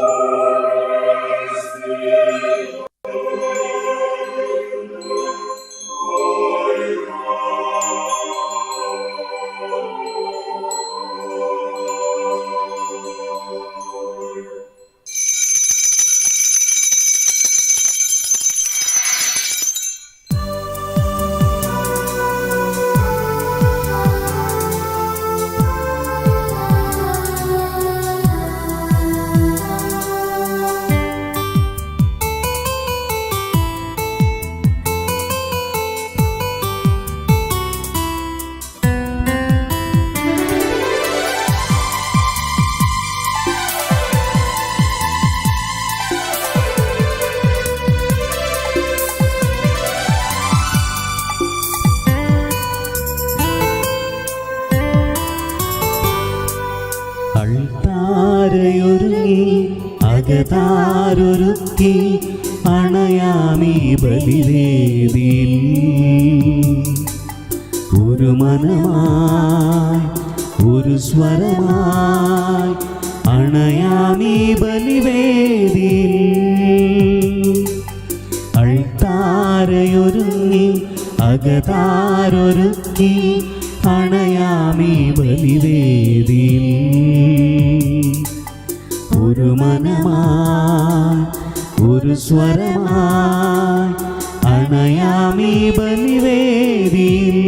Christ. ബലിവേദിയിൽ ഒരു മനമായി ഒരു സ്വരമായി അണയാമീ ബലിവേദിയിൽ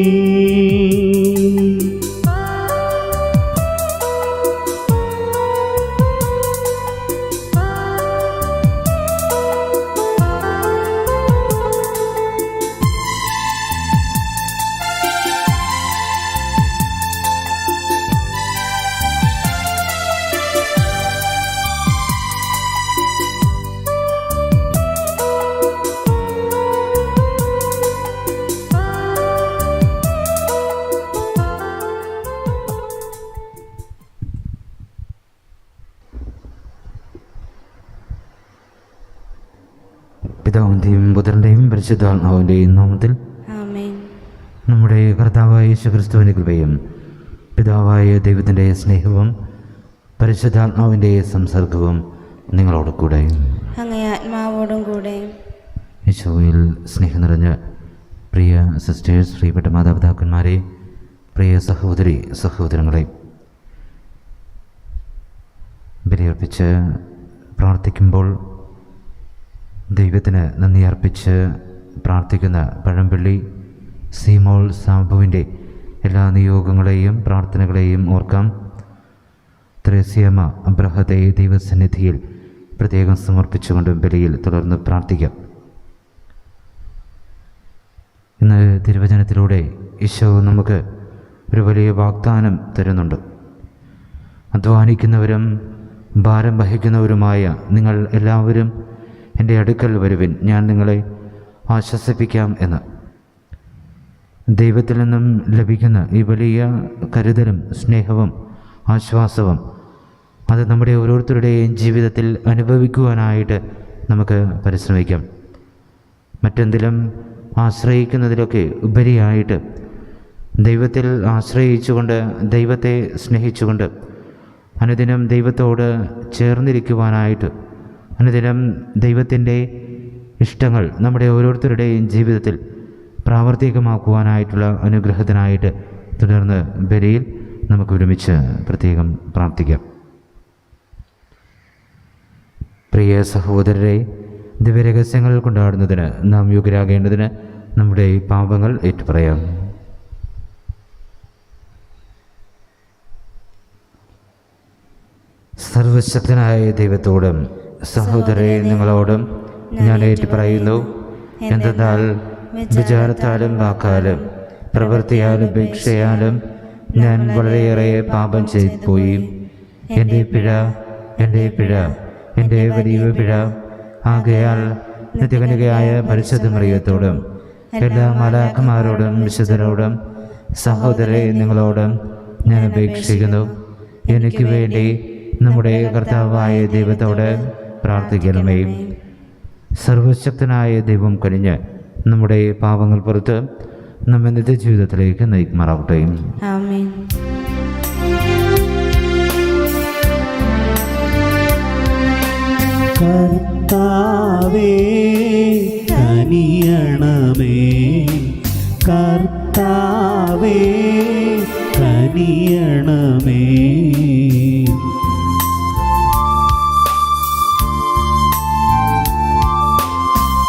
പരിശുദ്ധാത്മാവിന്റെയും നാമത്തിൽ നമ്മുടെ കർത്താവായ യേശുക്രിസ്തുവിന്റെ കൃപയും പിതാവായ ദൈവത്തിന്റെ സ്നേഹവും പരിശുദ്ധാത്മാവിന്റെ സംസർഗവും നിങ്ങളോട് കൂടെ. ആത്മാവോടും കൂടെ. യേശുവിൽ സ്നേഹം നിറഞ്ഞ പ്രിയ സിസ്റ്റേഴ്സ് പ്രിയപ്പെട്ട മാതാപിതാക്കന്മാരെ പ്രിയ സഹോദരി സഹോദരങ്ങളെ ബലിയർപ്പിച്ച് പ്രാർത്ഥിക്കുമ്പോൾ ദൈവത്തിന് നന്ദി അർപ്പിച്ച് പ്രാർത്ഥിക്കുന്ന പഴംപള്ളി സീമോൾ സാബുവിന്റെ എല്ലാ നിയോഗങ്ങളെയും പ്രാർത്ഥനകളെയും ഓർക്കാം. ത്രേസ്യമ അബ്രഹത്തെ ദൈവസന്നിധിയിൽ പ്രത്യേകം സമർപ്പിച്ചുകൊണ്ട് ബലിയിൽ തുടർന്ന് പ്രാർത്ഥിക്കാം. ഇന്ന് തിരുവചനത്തിലൂടെ ഈശോ നമുക്ക് ഒരു വലിയ വാഗ്ദാനം തരുന്നുണ്ട്. അധ്വാനിക്കുന്നവരും ഭാരം വഹിക്കുന്നവരുമായ നിങ്ങൾ എല്ലാവരും എന്റെ അടുക്കൽ വരുവിൻ. ഞാൻ നിങ്ങളെ ആശ്വസിപ്പിക്കാം എന്ന്. ദൈവത്തിൽ നിന്നും ലഭിക്കുന്ന ഈ വലിയ കരുതലും സ്നേഹവും ആശ്വാസവും അത് നമ്മുടെ ഓരോരുത്തരുടെയും ജീവിതത്തിൽ അനുഭവിക്കുവാനായിട്ട് നമുക്ക് പരിശ്രമിക്കാം. മറ്റെന്തിലും ആശ്രയിക്കുന്നതിലൊക്കെ ഉപരിയായിട്ട് ദൈവത്തിൽ ആശ്രയിച്ചുകൊണ്ട് ദൈവത്തെ സ്നേഹിച്ചുകൊണ്ട് അനുദിനം ദൈവത്തോട് ചേർന്നിരിക്കുവാനായിട്ട് അനുദിനം ദൈവത്തിന്റെ ഇഷ്ടങ്ങൾ നമ്മുടെ ഓരോരുത്തരുടെയും ജീവിതത്തിൽ പ്രാവർത്തികമാക്കുവാനായിട്ടുള്ള അനുഗ്രഹത്തിനായിട്ട് തുടർന്ന് ബലിയിൽ നമുക്ക് ഒരുമിച്ച് പ്രത്യേകം പ്രാർത്ഥിക്കാം. പ്രിയ സഹോദരരെ ദിവ്യരഹസ്യങ്ങൾ കൊണ്ടാടുന്നതിന് നാം യോഗ്യരാകേണ്ടതിന് നമ്മുടെ പാപങ്ങൾ ഏറ്റുപറയാം. സർവശക്തനായ ദൈവത്തോടും സഹോദരരെ നിങ്ങളോടും ഞാൻ ഏറ്റു പറയുന്നു എന്തെന്നാൽ വിചാരത്താലും വാക്കാലും പ്രവൃത്തിയാലും ഭിക്ഷയാലും ഞാൻ വളരെയേറെ പാപം ചെയ്തു പോയി എന്റെ പിഴ എന്റെ പിഴ എന്റെ വലിയ പിഴ. ആകയാൽ നിത്യകനികയായ പരിശുദ്ധ മറിയത്തോടും എല്ലാ മാലാക്കന്മാരോടും വിശുദ്ധരോടും സഹോദരെ നിങ്ങളോടും ഞാൻ അപേക്ഷിക്കുന്നു. എനിക്ക് വേണ്ടി നമ്മുടെ കർത്താവായ ദൈവത്തോട് പ്രാർത്ഥിക്കണമേ. സർവശക്തനായ ദൈവം കനിഞ്ഞ് നമ്മുടെ പാപങ്ങൾ പുറത്ത് നമ്മെ ജീവിതത്തിലേക്ക് നയിക്കുമാറാവട്ടെ. ആമേൻ. കർത്താവേ കനിയണമേ. കർത്താവേ കനിയണമേ.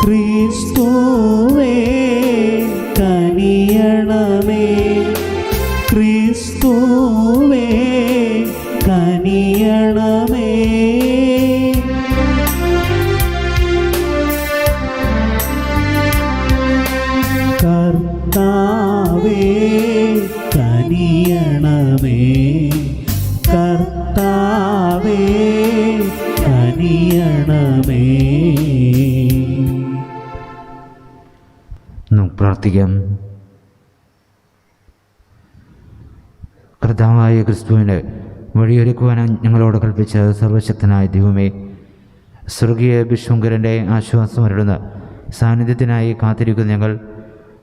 ക്രിസ്തുവേ പ്രാർത്ഥിക്കാം കർത്താവായ ക്രിസ്തുവിന് വഴിയൊരുക്കുവാൻ ഞങ്ങളോട് കൽപ്പിച്ച സർവശക്തനായ ദൈവമേ സ്വർഗീയ വിശ്വങ്കരന്റെ ആശ്വാസമരുളുന്ന സാന്നിധ്യത്തിനായി കാത്തിരിക്കുന്ന ഞങ്ങൾ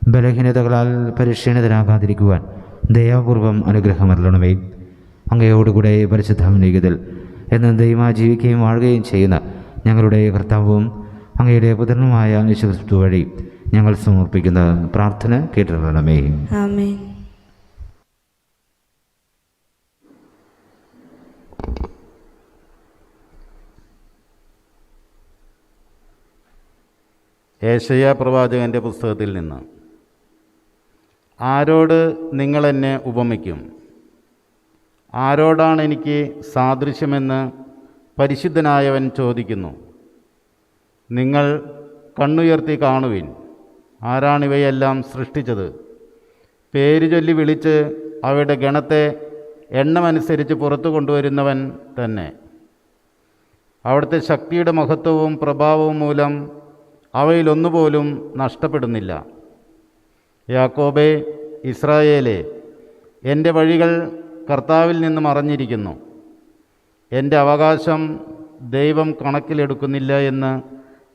ബലഹീനതകളാൽ പരിക്ഷീണിതരാകാതിരിക്കുവാൻ ദയാപൂർവം അനുഗ്രഹമരുളണമേ അങ്ങയോടുകൂടെ പരിശുദ്ധാമനീകത്തിൽ എന്ന് ദൈവമായി ജീവിക്കുകയും വാഴുകയും ചെയ്യുന്ന ഞങ്ങളുടെ കർത്താവും അങ്ങയുടെ പുത്രനുമായ യേശുക്രിസ്തു വഴി ഞങ്ങൾ സമർപ്പിക്കുന്ന പ്രാർത്ഥന കേട്ടിടണമേ ആമേൻ. ഏഷയ പ്രവാചകന്റെ പുസ്തകത്തിൽ നിന്ന്. ആരോട് നിങ്ങളെന്നെ ഉപമിക്കും? ആരോടാണ് എനിക്ക് സാദൃശ്യമെന്ന് പരിശുദ്ധനായവൻ ചോദിക്കുന്നു. നിങ്ങൾ കണ്ണുയർത്തി കാണുവിൻ. ആരാണിവയെല്ലാം സൃഷ്ടിച്ചത്? പേര് ചൊല്ലി വിളിച്ച് അവയുടെ ഗണത്തെ എണ്ണമനുസരിച്ച് പുറത്തു കൊണ്ടുവരുന്നവൻ തന്നെ. അവിടുത്തെ ശക്തിയുടെ മഹത്വവും പ്രഭാവവും മൂലം അവയിലൊന്നുപോലും നഷ്ടപ്പെടുന്നില്ല. യാക്കോബെ ഇസ്രായേലെ എന്റെ വഴികൾ കർത്താവിൽ നിന്നും അറിഞ്ഞിരിക്കുന്നു. എന്റെ അവകാശം ദൈവം കണക്കിലെടുക്കുന്നില്ല എന്ന്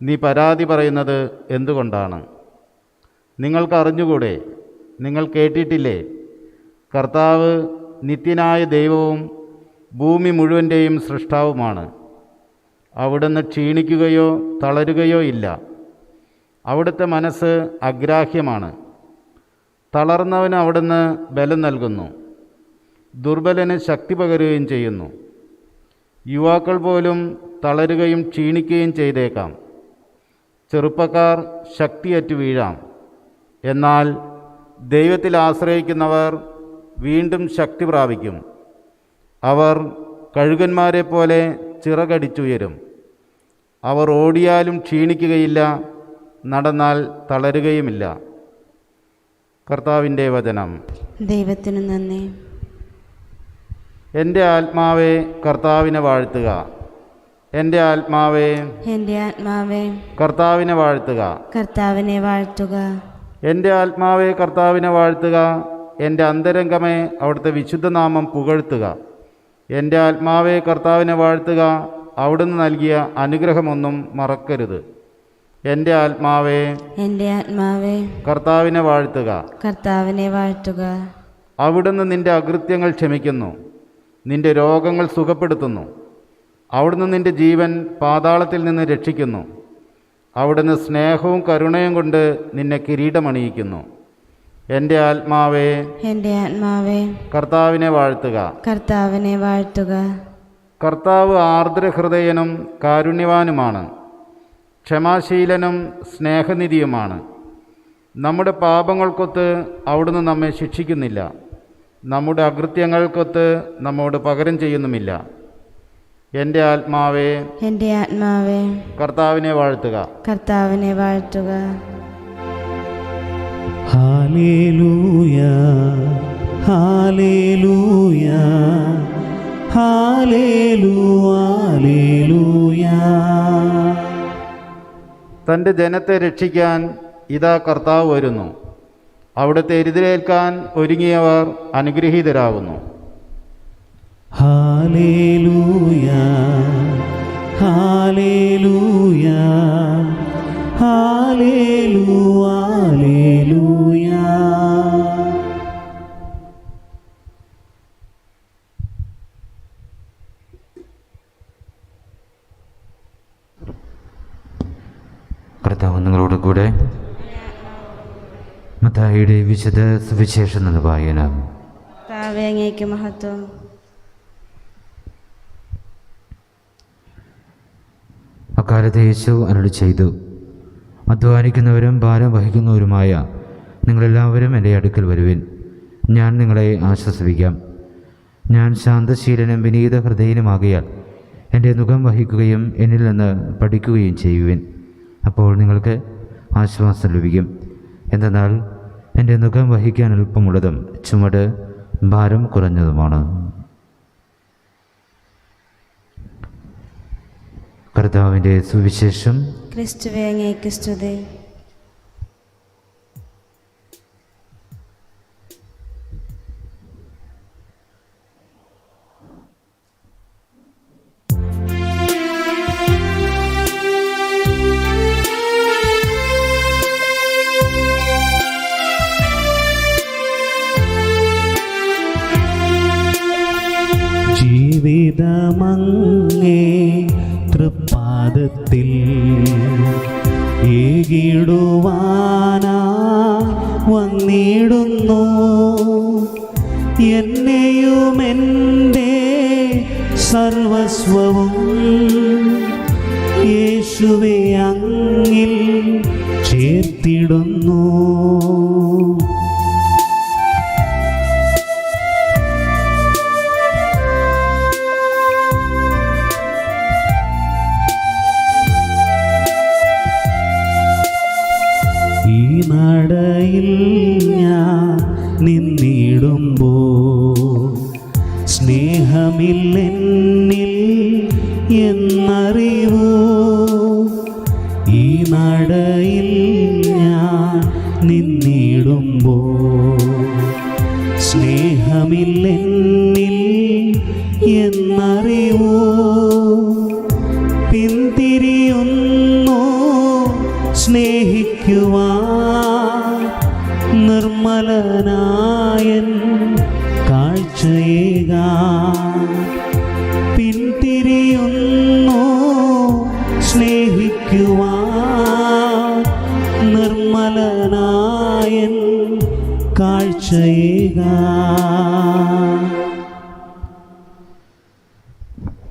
നീ പരാതി പറയുന്നത് എന്തുകൊണ്ടാണ്? നിങ്ങൾക്ക് അറിഞ്ഞുകൂടെ നിങ്ങൾ കേട്ടിട്ടില്ലേ? കർത്താവ് നിത്യനായ ദൈവവും ഭൂമി മുഴുവന്റെയും സൃഷ്ടാവുമാണ്. അവിടുന്ന് ക്ഷീണിക്കുകയോ തളരുകയോ ഇല്ല. അവിടുത്തെ മനസ്സ് അഗ്രാഹ്യമാണ്. തളർന്നവന് അവിടുന്ന് ബലം നൽകുന്നു. ദുർബലന് ശക്തി പകരുകയും ചെയ്യുന്നു. യുവാക്കൾ പോലും തളരുകയും ക്ഷീണിക്കുകയും ചെയ്തേക്കാം. ചെറുപ്പക്കാർ ശക്തിയറ്റു വീഴാം. എന്നാൽ ദൈവത്തിൽ ആശ്രയിക്കുന്നവർ വീണ്ടും ശക്തി പ്രാപിക്കും. അവർ കഴുകന്മാരെ പോലെ ചിറകടിച്ചുയരും. അവർ ഓടിയാലും ക്ഷീണിക്കുകയില്ല നടന്നാൽ തളരുകയുമില്ല. കർത്താവിന്റെ വചനം. ദൈവത്തിന് നന്ദി. എന്റെ ആത്മാവെ കർത്താവിനെ വാഴ്ത്തുക. എന്റെ ആത്മാവേ എന്റെ ആത്മാവേ കർത്താവിനെ വാഴ്ത്തുക. കർത്താവിനെ വാഴ്ത്തുക. എന്റെ ആത്മാവേ കർത്താവിനെ വാഴ്ത്തുക എന്റെ അന്തരംഗമേ അവിടുത്തെ വിശുദ്ധനാമം പുകഴ്ത്തുക. എന്റെ ആത്മാവേ കർത്താവിനെ വാഴ്ത്തുക അവിടുന്ന് നൽകിയ അനുഗ്രഹമൊന്നും മറക്കരുത്. എന്റെ ആത്മാവേ എന്റെ ആത്മാവേ കർത്താവിനെ വാഴ്ത്തുക. കർത്താവിനെ വാഴ്ത്തുക. അവിടുന്ന് നിന്റെ അകൃത്യങ്ങൾ ക്ഷമിക്കുന്നു. നിന്റെ രോഗങ്ങൾ സുഖപ്പെടുത്തുന്നു. അവിടുന്ന് നിന്റെ ജീവൻ പാതാളത്തിൽ നിന്ന് രക്ഷിക്കുന്നു. അവിടുന്ന് സ്നേഹവും കരുണയും കൊണ്ട് നിന്നെ കിരീടമണിയിക്കുന്നു. എന്റെ ആത്മാവേ എന്റെ ആത്മാവേ കർത്താവിനെ വാഴ്ത്തുക. കർത്താവിനെ വാഴ്ത്തുക. കർത്താവ് ആർദ്രഹൃദയനും കാരുണ്യവാനുമാണ്. ക്ഷമാശീലനും സ്നേഹനിധിയുമാണ്. നമ്മുടെ പാപങ്ങൾക്കൊത്ത് അവിടുന്ന് നമ്മെ ശിക്ഷിക്കുന്നില്ല. നമ്മുടെ അകൃത്യങ്ങൾക്കൊത്ത് നമ്മോട് പകരം ചെയ്യുന്നുമില്ല. എന്റെ ആത്മാവേ എന്റെ ആത്മാവേ കർത്താവിനെ വാഴ്ത്തുക. കർത്താവിനെ വാഴ്ത്തുക. ഹാലേലൂയ ഹാലേലൂയ ഹാലേലൂ ഹാലേലൂയ. തന്റെ ജനത്തെ രക്ഷിക്കാൻ ഇതാ കർത്താവ് വരുന്നു. അവിടുത്തെ എതിരേൽക്കാൻ ഒരുങ്ങിയവർ അനുഗ്രഹീതരാകുന്നു. ഹാലേലൂയ ഹാലേലൂയ ഹാലേലൂയ. കർത്താവ് നിങ്ങളോട് കൂടെ മത്തായിയുടെ വിശദ സുവിശേഷം എന്ന വായന. മഹത്വം. അക്കാലത്ത് യേശു അരുളി ചെയ്തു. അധ്വാനിക്കുന്നവരും ഭാരം വഹിക്കുന്നവരുമായ നിങ്ങളെല്ലാവരും എന്റെ അടുക്കൽ വരുവിൻ. ഞാൻ നിങ്ങളെ ആശ്വസിപ്പിക്കാം. ഞാൻ ശാന്തശീലനും വിനീത ഹൃദയനുമാകിയാൽ എന്റെ മുഖം വഹിക്കുകയും എന്നിൽ നിന്ന് പഠിക്കുകയും ചെയ്യുവിൻ. അപ്പോൾ നിങ്ങൾക്ക് ആശ്വാസം ലഭിക്കും. എന്തെന്നാൽ എന്റെ മുഖം വഹിക്കാൻ എളുപ്പമുള്ളതും ചുമട് ഭാരം കുറഞ്ഞതുമാണ്. കർത്താവിന്റെ സുവിശേഷം. ക്രിസ്തുവേ അങ്ങേക്ക് സ്തുതി.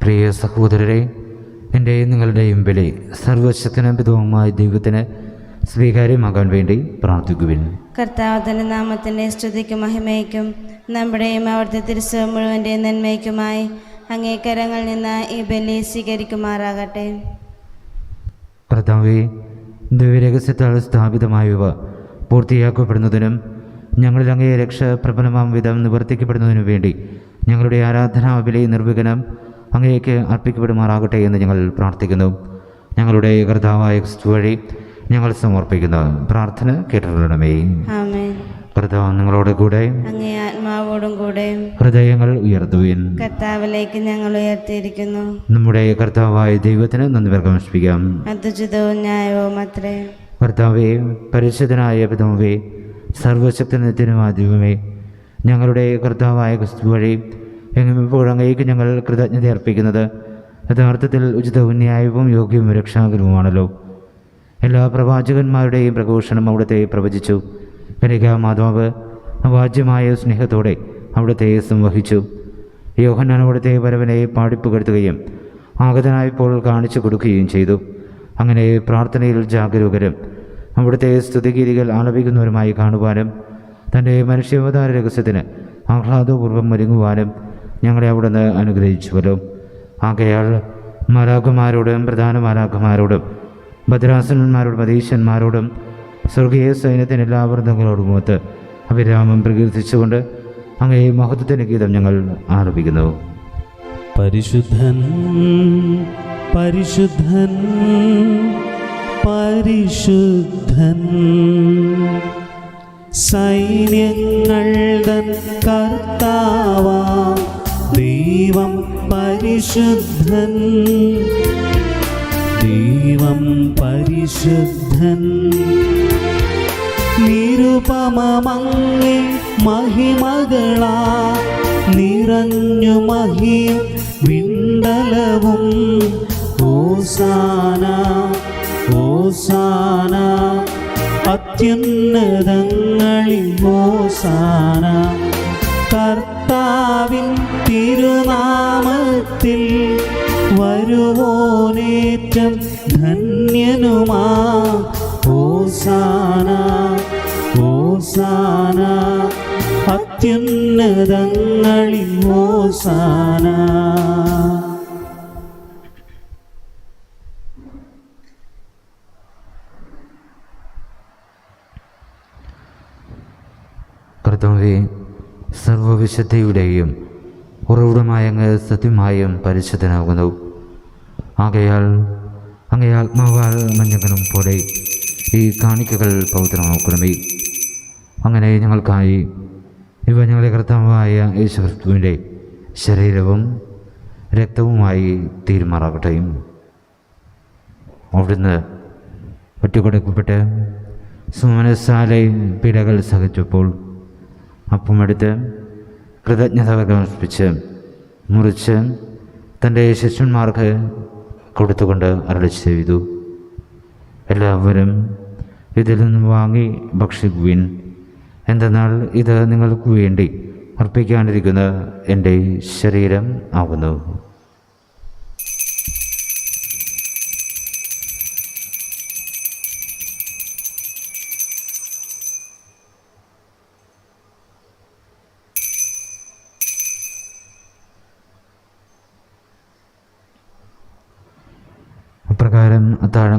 പ്രിയ സഹോദരരെ എന്റെയും നിങ്ങളുടെയും വിളി സർവശക്തനും പിതവുമായ ദൈവത്തിന് സ്വീകാര്യമാകാൻ വേണ്ടി പ്രാർത്ഥിക്കുവിൻ. കർത്താവത്തിന്റെ നാമത്തിന്റെ സ്തുതിക്കും മഹിമയ്ക്കും നമ്മുടെയും അവിടുത്തെ തിരുസവം മുഴുവന്റെയും നന്മയ്ക്കുമായി അങ്ങേക്കരങ്ങളിൽ നിന്ന് ഈ ബലി സ്വീകരിക്കുമാറാകട്ടെ. കർത്താവെ ദൈവരഹസ്യത്താൽ സ്ഥാപിതമായവ പൂർത്തിയാക്കപ്പെടുന്നതിനും ഞങ്ങളിൽ അങ്ങേ രക്ഷ പ്രബലമാം വിധം നിവർത്തിക്കപ്പെടുന്നതിനു വേണ്ടി ഞങ്ങളുടെ ആരാധനാ ബലി നിർവിഘ്നം അങ്ങേക്ക് അർപ്പിക്കപ്പെടുമാറാകട്ടെ എന്ന് ഞങ്ങൾ പ്രാർത്ഥിക്കുന്നു. ഞങ്ങളുടെ കർത്താവായ ക്രിസ്തു വഴി ഞങ്ങൾ സമർപ്പിക്കുന്നു. പ്രാർത്ഥന ആമേൻ. കർത്താവ് നിങ്ങളോട് കൂടെ. ആത്മാവോടും കൂടെ. ഹൃദയങ്ങൾ ഉയർത്തുവിൻ കർത്താവിലേക്ക് ഞങ്ങൾ ഉയർത്തിയിരിക്കുന്നു. നമ്മുടെ കർത്താവായ ദൈവത്തിന് നന്ദി പ്രകാശിപ്പിക്കാം അത്യുചിതവും ന്യായവും അത്രേ കർത്താവേ പരിശുദ്ധനായ പിതാവേ സർവശക്തനത്തിനുമായ ദൈവമേ ഞങ്ങളുടെ കർത്താവായ ക്രിസ്തു വഴി എങ്ങും ഇപ്പോൾ അങ്ങേക്ക് ഞങ്ങൾ കൃതജ്ഞത അർപ്പിക്കുന്നത്. യഥാർത്ഥത്തിൽ ഉചിതവും ന്യായവും യോഗ്യവും രക്ഷാകരവുമാണല്ലോ. എല്ലാ പ്രവാചകന്മാരുടെയും പ്രഘോഷണം അവിടുത്തെ പ്രവചിച്ചു. കനിക മാതാവ് അവാജ്യമായ സ്നേഹത്തോടെ അവിടുത്തെ സംവഹിച്ചു. യോഹന്നാൻ അവിടുത്തെ വരവനെ പാടിപ്പുകഴ്ത്തുകയും ആഗതനായപ്പോൾ കാണിച്ചു കൊടുക്കുകയും ചെയ്തു. അങ്ങനെ പ്രാർത്ഥനയിൽ ജാഗരൂകരും അവിടുത്തെ സ്തുതിഗീതികൾ ആലപിക്കുന്നവരുമായി കാണുവാനും തന്റെ മനുഷ്യാവതാര രഹസ്യത്തിന് ആഹ്ലാദപൂർവം ഒരുങ്ങുവാനും ഞങ്ങളെ അവിടുന്ന് അനുഗ്രഹിച്ചുവല്ലോ ആകയാൽ മാലാഖമാരോടും പ്രധാന മാലാഖമാരോടും ഭദ്രാസനന്മാരോടും അതീശന്മാരോടും സ്വർഗീയ സൈന്യത്തിന് എല്ലാ വൃന്ദങ്ങളോടുമൊത്ത് അഭിരാമം പ്രകീർത്തിച്ചുകൊണ്ട് അങ്ങേ മഹത്വത്തിന്റെ ഗീതം ഞങ്ങൾ ആരംഭിക്കുന്നു. പരിശുദ്ധൻ പരിശുദ്ധൻ പരിശുദ്ധൻ സൈന്യങ്ങൾ തൻ കർത്താവാ ദൈവം പരിശുദ്ധൻ. ദൈവം പരിശുദ്ധൻ. നിരുപമമങ്ങേ മഹിമകളാ നിറഞ്ഞു മഹിയും വിണ്ടലവും. ഓസാന ഓസാന അത്യുന്നതങ്ങളിൽ ഓസാന. കർത്താവിൻ തിരുനാമത്തിൽ വരുവോനേറ്റം ധന്യനുമാ. ഓസാന ഓസാന അത്യുന്നതങ്ങളിൽ ഓസാന. കർത്താവെ സർവവിശുദ്ധിയുടെയും ഉറവിടമായ സത്യമായും പരിശുദ്ധനാകുന്നു. ആകയാൽ അങ്ങേ ആത്മാവാൽ മഞ്ഞകനും പോലെ ഈ കാണിക്കകൾ പൗത്രമാക്കണമേ. അങ്ങനെ ഞങ്ങൾക്കായി ഇവ ഞങ്ങളുടെ കർത്താവായ യേശുക്രിസ്തുവിന്റെ ശരീരവും രക്തവുമായി തീരുമാറാകട്ടെയും. അവിടുന്ന് ഒറ്റക്കൊടുക്കപ്പെട്ട് സുമനസാലെ പിടകൾ സഹിച്ചപ്പോൾ അപ്പമെടുത്ത് കൃതജ്ഞത പ്രകടിപ്പിച്ച് മുറിച്ച് തന്റെ ശിഷ്യന്മാർക്ക് കൊടുത്തുകൊണ്ട് അരളി ചെയ്തു. എല്ലാവരും ഇതിൽ നിന്ന് വാങ്ങി ഭക്ഷിക്കുവിൻ. എന്തെന്നാൽ ഇത് നിങ്ങൾക്ക് വേണ്ടി അർപ്പിക്കാനിരിക്കുന്ന എന്റെ ശരീരം ആകുന്നു.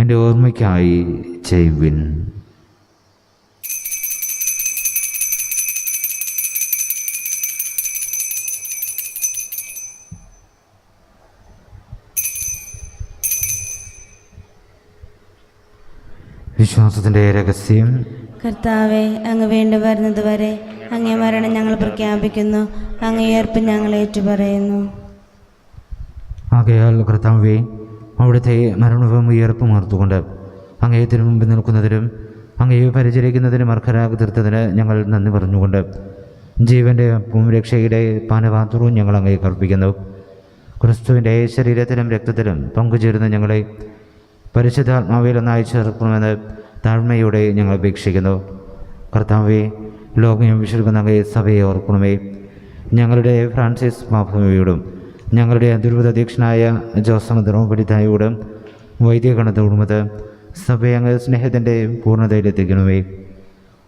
എന്റെ ഓർമ്മയ്ക്കായി ചെയ്വിൻ വിശ്വാസത്തിന്റെ രഹസ്യം. കർത്താവെ അങ്ങ് വീണ്ടും വരുന്നത് വരെ അങ്ങേ മരണം ഞങ്ങൾ പ്രഖ്യാപിക്കുന്നു. അങ്ങേയർപ്പ് ഞങ്ങൾ ഞങ്ങൾ ഏറ്റുപറയുന്നു. ആകയാൽ കർത്താവെ അവിടുത്തെ മരണവും ഉയർപ്പും ഓർത്തുകൊണ്ട് അങ്ങയെ മുമ്പിൽ നിൽക്കുന്നതിനും അങ്ങയെ പരിചരിക്കുന്നതിനും അർഹരാഗ് തീർത്തതിന് ഞങ്ങൾ നന്ദി പറഞ്ഞുകൊണ്ട് ജീവന്റെ രക്ഷയുടെ പാനപാത്രവും ഞങ്ങൾ അങ്ങേ കർപ്പിക്കുന്നു ക്രിസ്തുവിന്റെ ശരീരത്തിലും രക്തത്തിലും പങ്കുചേരുന്ന ഞങ്ങളെ പരിശുദ്ധാത്മാവിൽ ഒന്നായി ചേർക്കണമെന്ന് താഴ്മയോടെ ഞങ്ങൾ അപേക്ഷിക്കുന്നു. കർത്താവെ ലോകം വിശ്വസിക്കുന്ന അങ്ങേ സഭയെ ഓർക്കണമേ. ഞങ്ങളുടെ ഫ്രാൻസിസ് മാഫയോടും ഞങ്ങളുടെ അതിരൂപത അധ്യക്ഷനായ ജോസഫ് ദ്രോപടിതായോടും വൈദ്യഗണത്തോടുമത് സഭയെ അങ്ങ് സ്നേഹത്തിന്റെ പൂർണതയിലെത്തിക്കണമേ.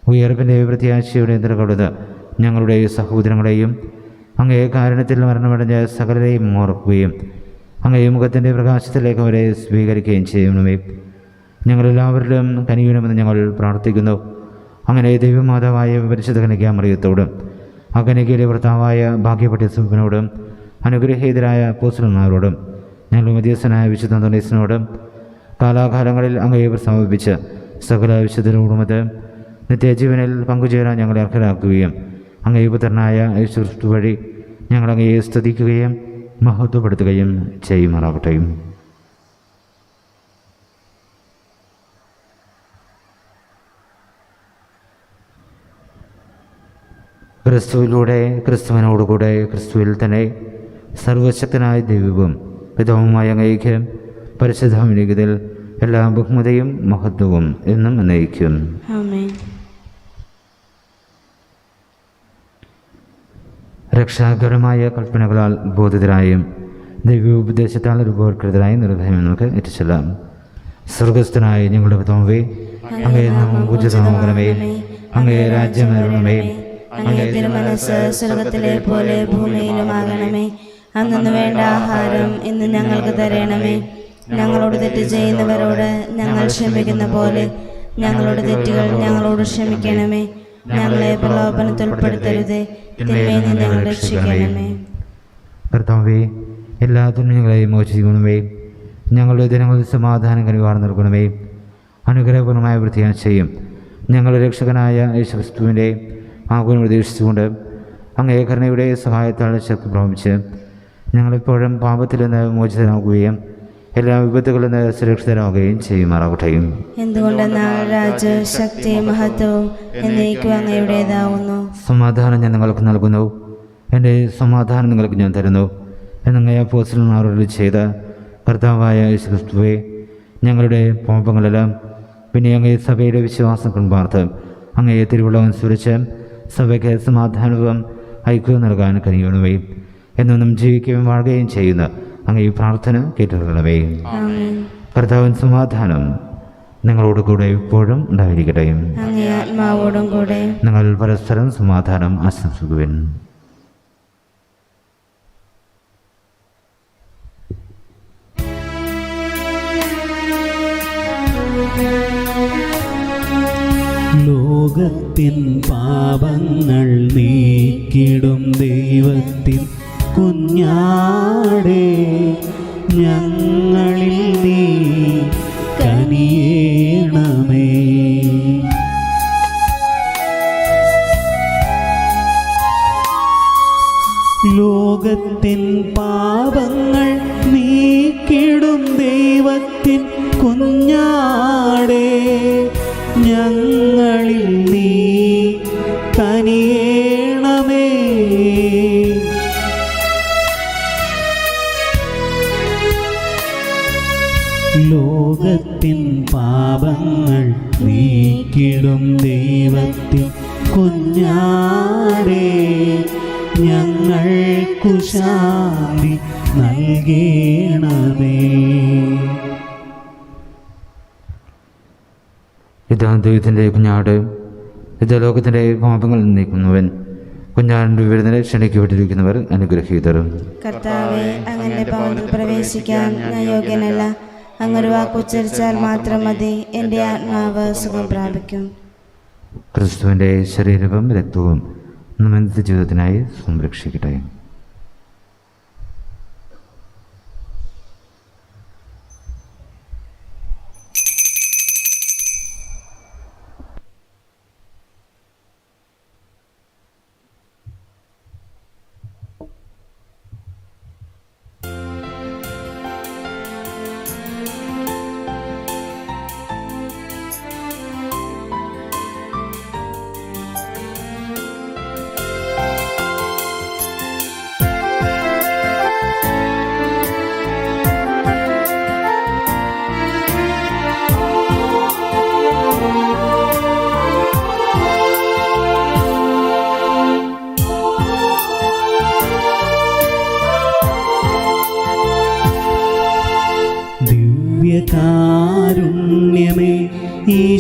ഉയർപ്പിന്റെ പ്രത്യാശയുടെ നിലകൊള്ളുന്ന ഞങ്ങളുടെ സഹോദരങ്ങളെയും അങ്ങേ കാരണത്തിൽ മരണമടഞ്ഞ സകലരെയും ഓർക്കുകയും അങ്ങേ മുഖത്തിന്റെ പ്രകാശത്തിലേക്ക് അവരെ സ്വീകരിക്കുകയും ചെയ്യണമേ. ഞങ്ങളെല്ലാവരിലും കനിയണമെന്ന് ഞങ്ങൾ പ്രാർത്ഥിക്കുന്നു. അങ്ങനെ ദൈവമാതാവായ പരിശുദ്ധ കനിക്കാമറിയത്തോടും അകനികയിലെ കനികയിലെ ഭർത്താവായ ഭാഗ്യപട്ടി സുഖനോടും അനുഗ്രഹീതരായ പോസ്റ്റർമാരോടും ഞങ്ങൾ മധ്യസ്ഥനായ വിശുദ്ധ അന്തോണീസിനോടും കാലാകാലങ്ങളിൽ അങ്ങയെ സമർപ്പിച്ച് സകല വിശുദ്ധരോടുമത് നിത്യജീവനിൽ പങ്കുചേരാൻ ഞങ്ങളെ അർഹരാക്കുകയും അങ്ങേ പുത്രനായ യേശുക്രിസ്തു വഴി ഞങ്ങളങ്ങയെ സ്തുതിക്കുകയും മഹത്വപ്പെടുത്തുകയും ചെയ്യുമാറാകട്ടെ ക്രിസ്തുവിലൂടെ ക്രിസ്തുവിനോടുകൂടെ ക്രിസ്തുവിൽ തന്നെ സർവശക്തനായ ദൈവവും പിതാവുമായ അങ്ങയ്ക്ക് പരിശുദ്ധമിരിക്കതിൽ എല്ലാ ബഹുമതയും മഹത്വവും എന്നും അനയിക്കും രക്ഷാകരമായ കൽപ്പനകളാൽ ബോധിതരായും ദൈവോപദേശത്താൽ രൂപവൽക്കൃതരായും നിർഭയം നമുക്ക് എത്തിച്ചെല്ലാം സ്വർഗസ്ഥനായ ഞങ്ങളുടെ പിതാവേ അങ്ങേ നാമം ഉചിതമാകണമേ അങ്ങേ രാജ്യം വരണമേ അങ്ങേ തിരുമനസ് സ്വർഗത്തിലെ പോലെ ഭൂമിയിലുമാകണമേ. അന്നു വേണ്ട ആഹാരം ഇന്ന് ഞങ്ങൾക്ക് തരണമേ. ഞങ്ങളോട് തെറ്റ് ചെയ്യുന്നവരോട് ഞങ്ങൾ ക്ഷമിക്കുന്ന പോലെ ഞങ്ങളുടെ തെറ്റുകൾ ഞങ്ങളോട് ക്ഷമിക്കണമേ. ഞങ്ങളെ പ്രലോഭനത്തിൽ ഉൾപ്പെടുത്തരുതേ തിന്മയിൽ നിന്ന് ഞങ്ങൾ രക്ഷിക്കണമേ. കർത്താവേ എല്ലാ തുന്യങ്ങളെയും മോചിക്കണമേ ഞങ്ങളുടെ ദിനങ്ങളിൽ സമാധാനം കനിവാർ നൽകണമേ അനുഗ്രഹപൂർണമായ ചെയ്യും. ഞങ്ങളുടെ രക്ഷകനായ യേശുക്രിസ്തുവിന്റെ ആകുലം പ്രതീക്ഷിച്ചുകൊണ്ട് അങ്ങേ കരുണയുടെ സഹായത്താൽ ശക്തി പ്രാപിച്ച് ഞങ്ങളെപ്പോഴും പാപത്തിൽ നിന്ന് മോചിതനാകുകയും എല്ലാ വിപത്തുകളിൽ നിന്ന് സുരക്ഷിതരാകുകയും ചെയ്യുമാറാകട്ടെയും എന്തുകൊണ്ടെന്നാൽ രാജ ശക്തി മഹത്വവും സമാധാനം ഞാൻ നിങ്ങൾക്ക് നൽകുന്നു. എന്റെ സമാധാനം നിങ്ങൾക്ക് ഞാൻ തരുന്നു. എന്നങ്ങേ അപ്പോസ്റ്റലന്മാരോട് ചെയ്ത കർത്താവായ യേശുക്രിസ്തുവെ ഞങ്ങളുടെ പാപങ്ങളെല്ലാം പിന്നെ അങ്ങേ സഭയുടെ വിശ്വാസം കൺപാർത്ത് അങ്ങയെ തിരുവുള്ളവൻ സുരച്ച് സഭയ്ക്ക് സമാധാനവും ഐക്യവും നൽകാൻ കഴിയണമേ. എന്നൊന്നും ജീവിക്കുകയും വാഴുകയും ചെയ്യുന്ന അങ്ങ് ഈ പ്രാർത്ഥന കേട്ടിട്ടുള്ളവേ. ആമേൻ. കർത്താവൻ സമാധാനം നിങ്ങളോട് കൂടെ ഇപ്പോഴും ഉണ്ടായിരിക്കട്ടെ. അങ്ങേ ആത്മാവോടും കൂടെ. നിങ്ങൾ പരസ്പരം സമാധാനം ആശംസിക്കുവിൻ. ലോകത്തിൻ പാപങ്ങൾ നീക്കിടും ദൈവത്തിൻ കുഞ്ഞാടേ ഞങ്ങളിൽ ശാന്തി നൽകേണമേ. ഇതാ ദൈവത്തിന്റെ കുഞ്ഞാട് ഇത് ലോകത്തിന്റെ പാപങ്ങൾ നീക്കുന്നവൻ കുഞ്ഞാടിന്റെ വിരുദ്ധനെ ക്ഷണിക്കപ്പെട്ടിരിക്കുന്നവർ അനുഗ്രഹീതരും. കർത്താവെ അങ്ങനെ ഭവനത്തിൽ പ്രവേശിക്കാൻ ഞാൻ യോഗ്യനല്ല. അങ്ങൊരു വാക്കുച്ചരിച്ചാൽ മാത്രം മതി. എന്റെ ആത്മാവ് സുഖം പ്രാപിക്കും. ക്രിസ്തുവിന്റെ ശരീരവും രക്തവും നമ്മുടെ ജീവിതത്തിനായി സംരക്ഷിക്കട്ടെ?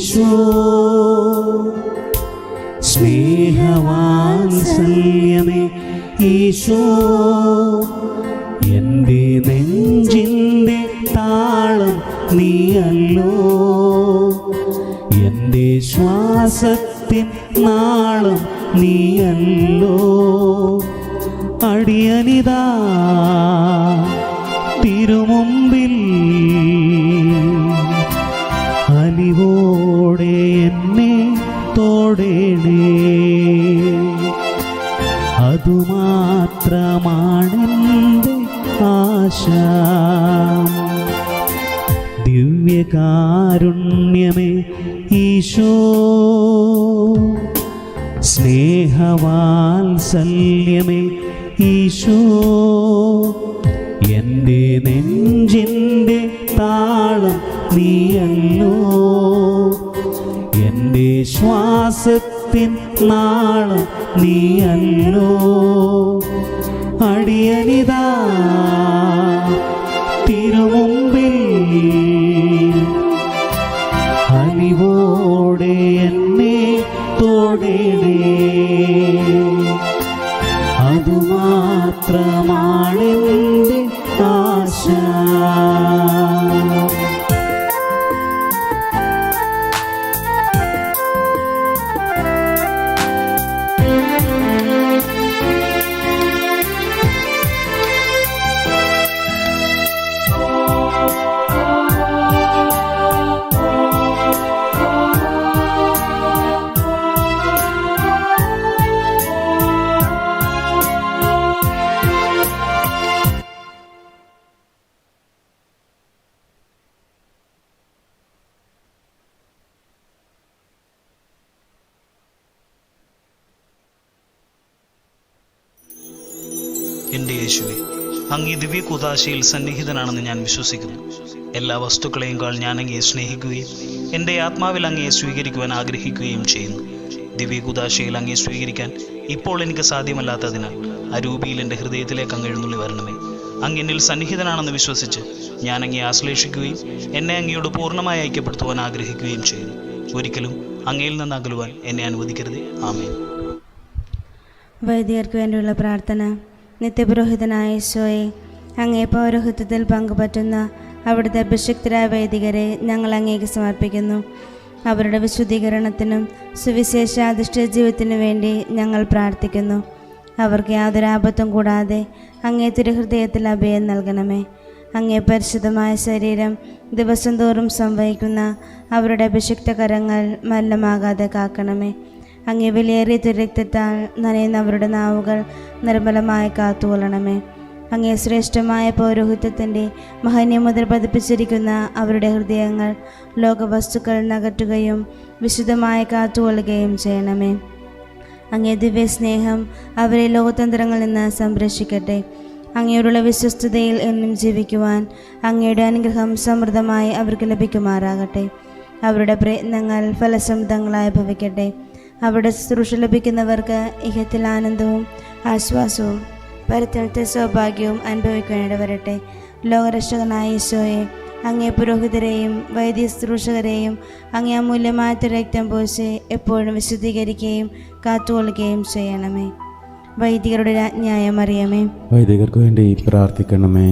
ഈശോ അതുമാത്രമാണെന്റെ ആശ? ദിവ്യകാരുണ്യമേ ഈശോ സ്നേഹവാത്സല്യമേ ഈശോ എന്റെ നെഞ്ചിന്റെ താളം നീയല്ലോ. എന്റെ ശ്വാസത്തിൻ നാളം നീയല്ലോ. അടിയനിതാ തിരുമുമ്പിൽ അനിവോടെ എന്നെ തോടേണേ കുതാശയിൽ സന്നിഹിതനാണെന്ന് ഞാൻ വിശ്വസിക്കുന്നു. എല്ലാ വസ്തുക്കളെയും കാൾ ഞാൻ അങ്ങയെ സ്നേഹിക്കുകയും എന്റെ ആത്മാവിൽ അങ്ങയെ സ്വീകരിക്കുവാൻ ആഗ്രഹിക്കുകയും ചെയ്യുന്നു. ദിവ്യ കുതാശയിൽ അങ്ങയെ സ്വീകരിക്കാൻ ഇപ്പോൾ എനിക്ക് സാധ്യമല്ലാത്തതിനാൽ അരൂപിയിൽ എന്റെ ഹൃദയത്തിലേക്ക് അങ്ങ് വരണമേ. അങ്ങ് എന്നിൽ സന്നിഹിതനാണെന്ന് വിശ്വസിച്ച് ഞാൻ അങ്ങയെ ആശ്ലേഷിക്കുകയും എന്നെ അങ്ങയോട് പൂർണമായി ഐക്യപ്പെടുത്തുവാൻ ആഗ്രഹിക്കുകയും ചെയ്യുന്നു. ഒരിക്കലും അങ്ങയിൽ നിന്ന് അകലുവാൻ എന്നെ അനുവദിക്കരുത്. ആമേൻ. വൈദികർക്ക് വേണ്ടിയുള്ള പ്രാർത്ഥന. നിത്യപുരോഹിതനായ ഈശോയെ അങ്ങേ പൗരോഹിത്യത്തിൽ പങ്കുപറ്റുന്ന അവിടുത്തെ അഭിഷിക്തരായ വൈദികരെ ഞങ്ങൾ അങ്ങേക്ക് സമർപ്പിക്കുന്നു. അവരുടെ വിശുദ്ധീകരണത്തിനും സുവിശേഷാധിഷ്ഠിത ജീവിതത്തിനു വേണ്ടി ഞങ്ങൾ പ്രാർത്ഥിക്കുന്നു. അവർക്ക് യാതൊരു ആപത്തും കൂടാതെ അങ്ങേ തിരുഹൃദയത്തിൽ അഭയം നൽകണമേ. അങ്ങേ പരിശുദ്ധമായ ശരീരം ദിവസം തോറും സംവഹിക്കുന്ന അവരുടെ അഭിഷിക്ത കരങ്ങൾ മല്ലമാകാതെ കാക്കണമേ. അങ്ങേ വിലയേറിയ തിരക്തത്താൽ നനയുന്ന അവരുടെ നാവുകൾ നിർമ്മലമായി കാത്തുകൊള്ളണമേ. അങ്ങേ ശ്രേഷ്ഠമായ പൗരോഹിത്യത്തിന്റെ മഹന്യം മുതൽ പതിപ്പിച്ചിരിക്കുന്ന അവരുടെ ഹൃദയങ്ങൾ ലോകവസ്തുക്കൾ നകറ്റുകയും വിശുദ്ധമായ കാത്തുകൊള്ളുകയും ചെയ്യണമേ. അങ്ങേ ദിവ്യ സ്നേഹം അവരെ ലോകതന്ത്രങ്ങളിൽ നിന്ന് സംരക്ഷിക്കട്ടെ. അങ്ങയോടുള്ള വിശ്വസ്തതയിൽ എന്നും ജീവിക്കുവാൻ അങ്ങയുടെ അനുഗ്രഹം സമൃദ്ധമായി അവർക്ക് ലഭിക്കുമാറാകട്ടെ. അവരുടെ പ്രയത്നങ്ങൾ ഫലസമൃദ്ധങ്ങളായി ഭവിക്കട്ടെ. അവരുടെ ശുശ്രൂഷ ലഭിക്കുന്നവർക്ക് ഇഹത്തിൽ ആനന്ദവും ആശ്വാസവും പരത്തലത്തെ സൗഭാഗ്യവും അനുഭവിക്കാനിട വരട്ടെ ലോകരക്ഷകനായ ഈശോയെ അങ്ങേ പുരോഹിതരെയും വൈദ്യ ശുശ്രൂഷകരെയും അങ്ങേ അമൂല്യമായ രക്തം പോച്ച് എപ്പോഴും വിശുദ്ധീകരിക്കുകയും കാത്തുകൊള്ളുകയും ചെയ്യണമേ. വൈദികരുടെ രാജ്ഞായ മറിയമേ. വൈദികർക്ക് വേണ്ടി പ്രാർത്ഥിക്കണമേ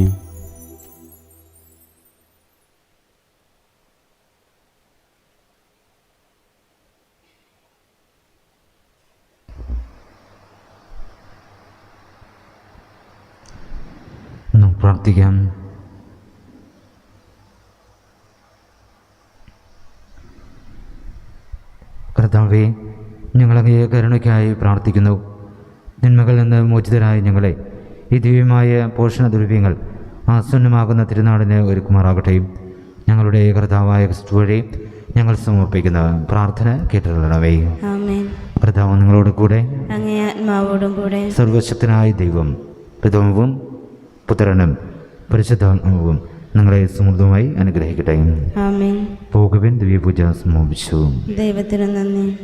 നമുക്ക് പ്രാർത്ഥിക്കാം. കർത്താവേ ഞങ്ങളങ്ങയെ കരുണയ്ക്കായി പ്രാർത്ഥിക്കുന്നു. നന്മകളിൽ നിന്ന് മോചിതരായ ഞങ്ങളെ ഈ ദിവ്യമായ പോഷണ ദ്രവ്യങ്ങൾ ആസന്നമാകുന്ന തിരുനാളിന് ഒരുക്കുമാറാകട്ടെ. ഞങ്ങളുടെ കർത്താവായ ക്രിസ്തു വഴി ഞങ്ങൾ സമർപ്പിക്കുന്ന പ്രാർത്ഥന ആമേൻ. കർത്താവ് നിങ്ങളോട് കൂടെ. സർവശക്തനായ ദൈവം പിതാവും പുത്രനും പരിശുദ്ധാത്മാവും നിങ്ങളെ സമൃദ്ധമായി അനുഗ്രഹിക്കട്ടെ. ആമേൻ. പോകുവിൻ ദിവ്യപൂജ സമാപിച്ചു ദൈവത്തിന് നന്ദി.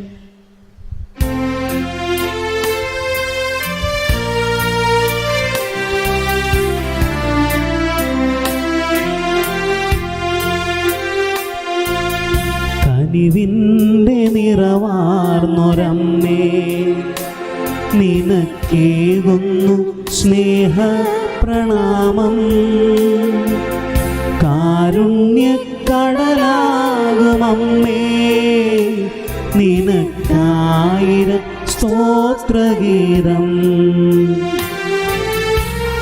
കനിവിന്റെ നിറവാർന്നൊരമ്മേ നിനക്കേകുന്നു സ്നേഹ പ്രണാമം കാരുണ്യ കടലാകുമേ നിനക്കായിരം സ്തോത്രഗീതം.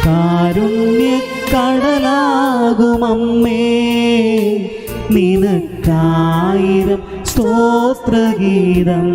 കാരുണ്യ കടലാകുമേ നിനക്കായിരം സ്തോത്രഗീതം.